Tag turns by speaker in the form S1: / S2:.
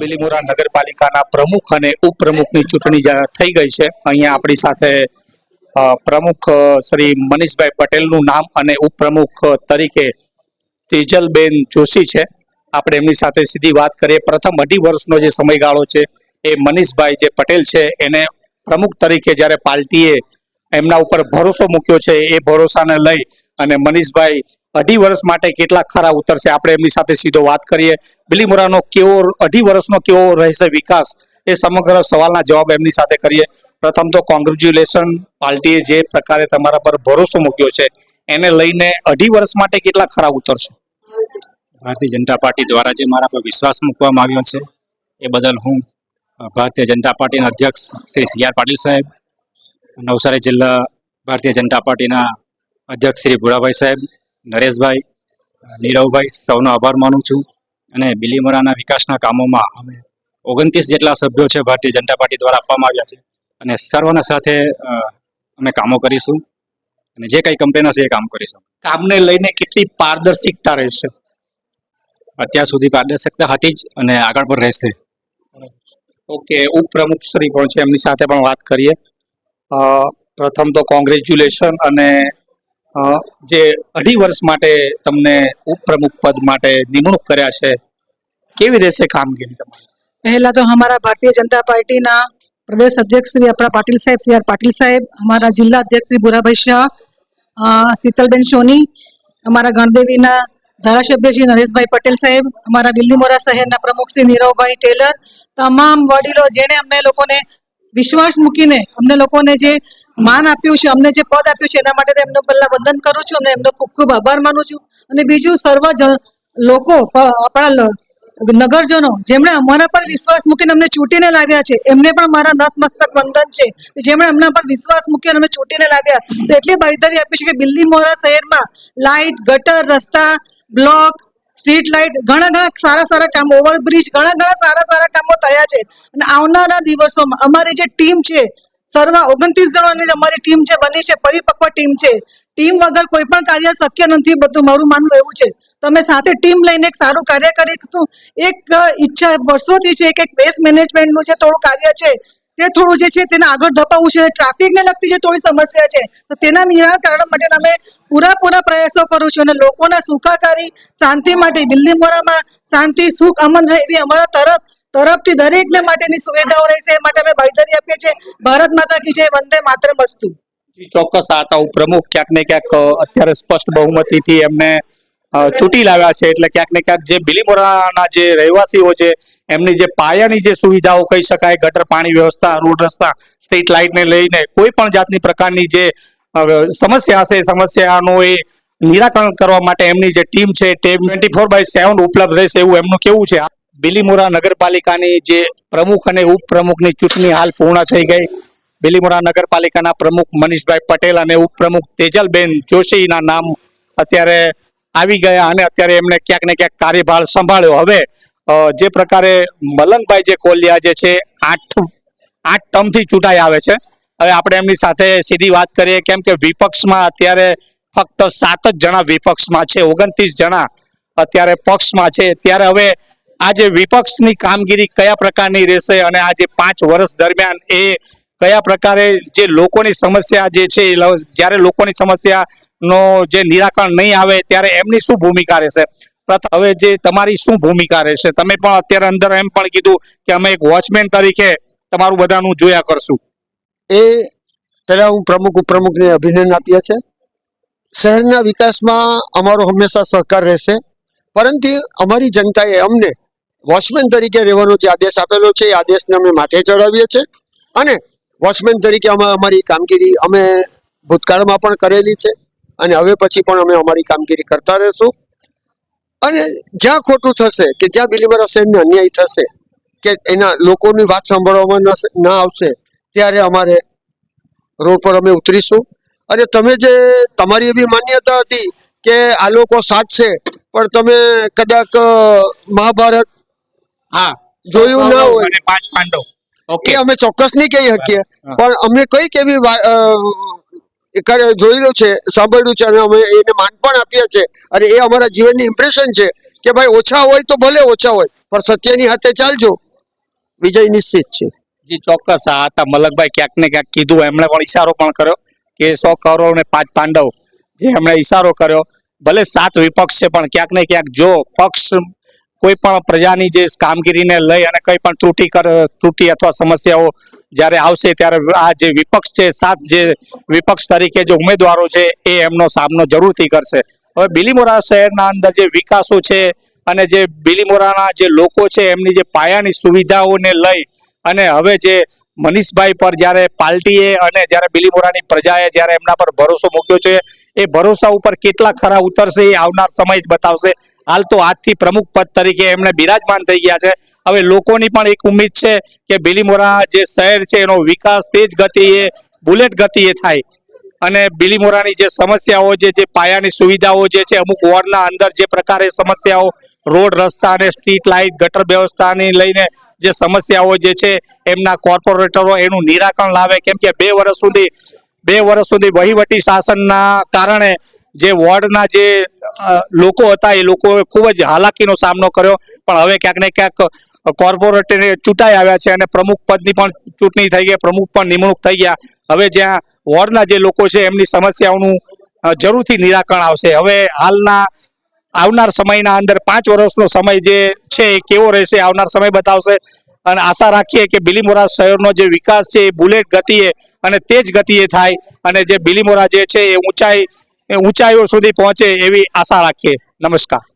S1: બિલીમોરા નગરપાલિકાના પ્રમુખ અને ઉપપ્રમુખની ચૂંટણી થઈ ગઈ છે. અહીંયા આપણી સાથે પ્રમુખ શ્રી મનીષભાઈ પટેલનું નામ અને ઉપપ્રમુખ તરીકે તેજલબેન જોશી છે. આપણે એમની સાથે સીધી વાત કરીએ. પ્રથમ અઢી વર્ષનો જે સમયગાળો છે, એ મનીષભાઈ જે પટેલ છે, એને પ્રમુખ તરીકે જ્યારે પાર્ટીએ એમના ઉપર ભરોસો મૂક્યો છે, એ ભરોસાને લઈ અને મનીષભાઈ અઢી વર્ષ માટે કેટલા ખરા ઉતરશે આપણે એમની સાથે સીધો વાત કરીએ. બિલીમોરાનો કેવો, અઢી વર્ષનો કેવો રહેશે વિકાસ? એ સમગ્ર સવાલના જવાબ એમની સાથે કરીએ. પ્રથમ તો કોંગ્રેચ્યુલેશન પાર્ટીએ જે પ્રકારે તમારા પર ભરોસો મૂક્યો છે, એને લઈને અઢી વર્ષ માટે કેટલા ખરા ઉતરશે
S2: ભારતીય જનતા પાર્ટી દ્વારા જે મારા પર વિશ્વાસ મૂકવામાં આવ્યો છે, એ બદલ હું ભારતીય જનતા પાર્ટીના અધ્યક્ષ શ્રી સી આર પાટીલ સાહેબ નવસારી જિલ્લા ભારતીય જનતા પાર્ટીના અધ્યક્ષ શ્રી ભુરાભાઈ સાહેબ નરેશભાઈ નીરવભાઈ સૌનો આભાર માનું છું અને બિલીમોરાના વિકાસના કામોમાં અમે ઓગણત્રીસ જેટલા સભ્યો છે ભારતીય જનતા પાર્ટી દ્વારા આપવામાં આવ્યા છે અને સર્વના સાથે અમે કામો કરીશું અને જે કંઈ કમ્પ્લેન હશે એ કામ કરીશું.
S1: કામને લઈને કેટલી પારદર્શિકતા રહેશે?
S2: અત્યાર સુધી પારદર્શકતા હતી જ અને આગળ પણ રહેશે.
S1: ઓકે ઉપપ્રમુખ શ્રી પણ છે એમની સાથે પણ વાત કરીએ. પ્રથમ તો કોંગ્રેચ્યુલેશન અને જે અઢી વર્ષ માટે તમને ઉપપ્રમુખ પદ માટે નિમણૂક કર્યા છે, કેવી રહેશે કામગીરી તમારી?
S3: પહેલા તો અમારા ભારતીય જનતા પાર્ટીના પ્રદેશ અધ્યક્ષ શ્રી આપણા પાટીલ સાહેબ, સી આર પાટીલ સાહેબ, અમારા જિલ્લા અધ્યક્ષ શ્રી ભુરાભાઈ શાહ શીતલબેન સોની, અમારા ગણદેવીના ધારાસભ્ય શ્રી નરેશભાઈ પટેલ સાહેબ, અમારા દિલ્હી મોરા શહેરના પ્રમુખ શ્રી નીરવભાઈ ટેલર, તમામ વડીલો જેણે અમને લોકોને વિશ્વાસ મૂકીને અમને લોકોને જે માન આપ્યું છે, અમને જે પદ આપ્યું છે, એના માટે એમનો પહેલા વંદન કરું છું અને એમનો ખૂબ ખૂબ આભાર માનું છું. અને બીજું સર્વ લોકો આપણા નગરજનો, જેમણે અમારા પર વિશ્વાસ મૂકીને અમને ચૂંટીને લાવ્યા છે, એમને પણ મારા નતમસ્તક વંદન છે. જેમણે અમના પર વિશ્વાસ મૂકીને અમે ચૂંટીને લાવ્યા. તો એટલી બાંયધરી આપી છે કે બિલ્લી મોરા શહેરમાં લાઇટ ગટર, રસ્તા, બ્લોક સ્ટ્રીટ લાઇટ, ઘણા ઘણા સારા સારા કામો ઓવરબ્રિજ ઘણા ઘણા સારા સારા કામો થયા છે. અને આવનારા દિવસોમાં અમારી જે ટીમ છે, સર્વા ઓગણત્રીસ જણાની અમારી ટીમ છે બની છે, પરિપક્વ ટીમ છે. ટીમ વગર કોઈ પણ કાર્ય શક્ય નથી, બધું મારું માનવું એવું છે. તમે સાથે ટીમ લઈને એક સારું કાર્ય કરીશું એક ઈચ્છા વર્ષોથી છે કે એક વેસ્ટ મેનેજમેન્ટનું જે થોડું કાર્ય છે તે થોડું જે છે તેને આગળ ધપાવવું છે. ટ્રાફિકને લગતી જે થોડી સમસ્યા છે, તો તેના નિરાકરણ માટે અમે પૂરા પૂરા પ્રયાસો કરું છું અને લોકોના સુખાકારી, શાંતિ માટે, દિલ્હી મોરામાં શાંતિ, સુખ, અમન રહે એવી અમારા તરફ, તરફથી દરેકને માટેની સુવિધાઓ રહેશે એ માટે અમે બાંયધરી આપીએ છીએ. ભારત માતા કી જય, વંદે માત્ર મસ્તુ
S1: ચોક્કસ આ હતા ઉપપ્રમુખ ક્યાંક ને ક્યાંક અત્યારે સ્પષ્ટ બહુમતીથી એમને ચૂંટી લાવ્યા છે એટલે ક્યાંક ને ક્યાંક જે બિલીમોરાના જે રહેવાસીઓ છે, એમની જે પાયાની જે સુવિધાઓ કહી શકાય, ગટર, પાણી વ્યવસ્થા, રોડ રસ્તા, સ્ટ્રીટ લાઇટને લઈને કોઈ પણ જાતની પ્રકારની જે સમસ્યા હશે, સમસ્યાનું એ નિરાકરણ કરવા માટે એમની જે ટીમ છે, તે ટ્વેન્ટી ફોર બાય સેવન ઉપલબ્ધ રહેશે એવું એમનું કેવું છે. બિલીમોરા નગરપાલિકાની જે પ્રમુખ અને ઉપપ્રમુખની ચૂંટણી હાલ પૂર્ણ થઈ ગઈ. બિલીમોરા નગરપાલિકાના પ્રમુખ મનીષભાઈ પટેલ અને ઉપપ્રમુખ તેજલબેન જોશીના નામ અત્યારે આવી ગયા અને અત્યારે એમણે ક્યાંક ને ક્યાંક કાર્યભાર સંભાળ્યો. હવે જે પ્રકારે મલંગભાઈ જે કોલિયા જે છે, આઠ આઠ ટર્મથી ચૂંટાઈ આવે છે. હવે આપણે એમની સાથે સીધી વાત કરીએ કેમ કે વિપક્ષમાં અત્યારે ફક્ત સાત જ જણા વિપક્ષમાં છે, ઓગણત્રીસ જણા અત્યારે પક્ષમાં છે. ત્યારે હવે આ જે વિપક્ષની કામગીરી કયા પ્રકારની રહેશે અને આ જે પાંચ વર્ષ દરમિયાન એ કયા પ્રકારે જે લોકોની સમસ્યા જે છે જ્યારે લોકોની સમસ્યાનો જે નિરાકરણ નહીં આવે ત્યારે એમની શું ભૂમિકા રહેશે? હવે જે તમારી શું ભૂમિકા રહેશે? તમે પણ અત્યારે અંદર એમ પણ કીધું કે અમે એક વોચમેન તરીકે તમારું બધાનું જોયા કરશું.
S4: એ પહેલા હું પ્રમુખ ઉપપ્રમુખને અભિનંદન આપીએ છે શહેરના વિકાસમાં અમારો હંમેશા સહકાર રહેશે. પરંતુ અમારી જનતાએ અમને વોચમેન તરીકે રહેવાનો જે આદેશ આપેલો છે, એ આદેશને અમે માથે ચડાવીએ છીએ. અને વોચમેન તરીકે અમે અમારી કામગીરી અમે ભૂતકાળમાં પણ કરેલી છે. અને હવે પછી પણ અમે અમારી કામગીરી કરતા રહેશું. અને જ્યાં ખોટું થશે કે જ્યાં બિલીમરા શહેરને અન્યાય થશે કે એના લોકોની વાત સાંભળવામાં ના આવશે ત્યારે અમારે રોડ પર અમે ઉતરીશું. અને તમે જે તમારી એવી માન્યતા હતી કે આ લોકો છે પણ તમે કદાચ મહાભારત
S1: હા.
S4: જોયું ના હોય.
S1: અને પાંચ પાંડવ. ઓકે
S4: અમે ચોક્કસ નહીં કહી શકીએ. પણ અમે કઈ એવી વા- અ, એ કરે- જોયેલું છે, સાંભળ્યું છે અને અમે એને માન પણ આપીએ છીએ. અને એ અમારા જીવનની ઇમ્પ્રેશન છે કે ભાઈ ઓછા હોય તો ભલે ઓછા હોય, પણ સત્યની હાથે ચાલજો. વિજય નિશ્ચિત છે.
S1: જી, ચોક્કસ. આ હતા મલકભાઈ ક્યાંક ને ક્યાંક કીધું. એમણે પણ ઈશારો પણ કર્યો કે સો કૌરવ ને પાંચ પાંડવ જે એમણે ઈશારો કર્યો. ભલે સાત વિપક્ષ છે, પણ ક્યાંક ને ક્યાંક જો પક્ષ કોઈ પણ પ્રજાની જે કામગીરીને લઈ અને કંઈ પણ ત્રુટિ કર ત્રુટિ અથવા સમસ્યાઓ જ્યારે આવશે ત્યારે આ જે વિપક્ષ છે, સાત જે વિપક્ષ તરીકે જે ઉમેદવારો છે, એ એમનો સામનો જરૂરથી કરશે. હવે બિલીમોરા શહેરના અંદર જે વિકાસો છે અને જે બિલીમોરાના જે લોકો છે, એમની જે પાયાની સુવિધાઓને લઈ અને હવે જે મનીષભાઈ પર જ્યારે પાર્ટીએ અને જ્યારે બિલીમોરાની પ્રજાએ જ્યારે એમના પર ભરોસો મૂક્યો છે, એ ભરોસા ઉપર કેટલા ખરા ઉતરશે એ આવનાર સમય જ બતાવશે. હાલ તો આજથી પ્રમુખ પદ તરીકે એમને બિરાજમાન થઈ ગયા છે. હવે લોકોની પણ એક ઉમ્મીદ છે કે બિલીમોરા જે શહેર છે એનો વિકાસ તેજ ગતિએ, બુલેટ ગતિએ થાય. અને બિલીમોરાની જે સમસ્યાઓ છે, જે પાયાની સુવિધાઓ જે છે, અમુક વોર્ડના અંદર જે પ્રકારે સમસ્યાઓ, રોડ, રસ્તા અને સ્ટ્રીટ લાઇટ, ગટર વ્યવસ્થાની લઈને જે સમસ્યાઓ જે છે, એમના કોર્પોરેટરો એનું નિરાકરણ લાવે. કેમ કે બે વર્ષ સુધી, બે વર્ષ સુધી વહીવટી શાસનના કારણે જે વોર્ડના જે લોકો હતા, એ લોકોએ ખૂબ જ હાલાકીનો સામનો કર્યો. પણ હવે ક્યાંક ને ક્યાંક કોર્પોરેટરને ચૂંટાઈ આવ્યા છે અને પ્રમુખ પદની પણ ચૂંટણી થઈ ગઈ, પ્રમુખ પણ નિમણૂક થઈ ગયા. હવે જ્યાં વોર્ડના જે લોકો છે, એમની સમસ્યાઓનું જરૂરથી નિરાકરણ આવશે. હવે હાલના, આવનાર સમયના અંદર પાંચ વર્ષનો સમય જે છે, એ કેવો રહેશે, આવનાર સમય બતાવશે. અને આશા રાખીએ કે બિલીમોરા શહેરનો જે વિકાસ છે, એ બુલેટ ગતિએ અને તેજ ગતિએ થાય. અને જે બિલીમોરા જે છે, એ ઊંચાઈ ઊંચાઈઓ સુધી પહોંચે એવી આશા રાખીએ. નમસ્કાર.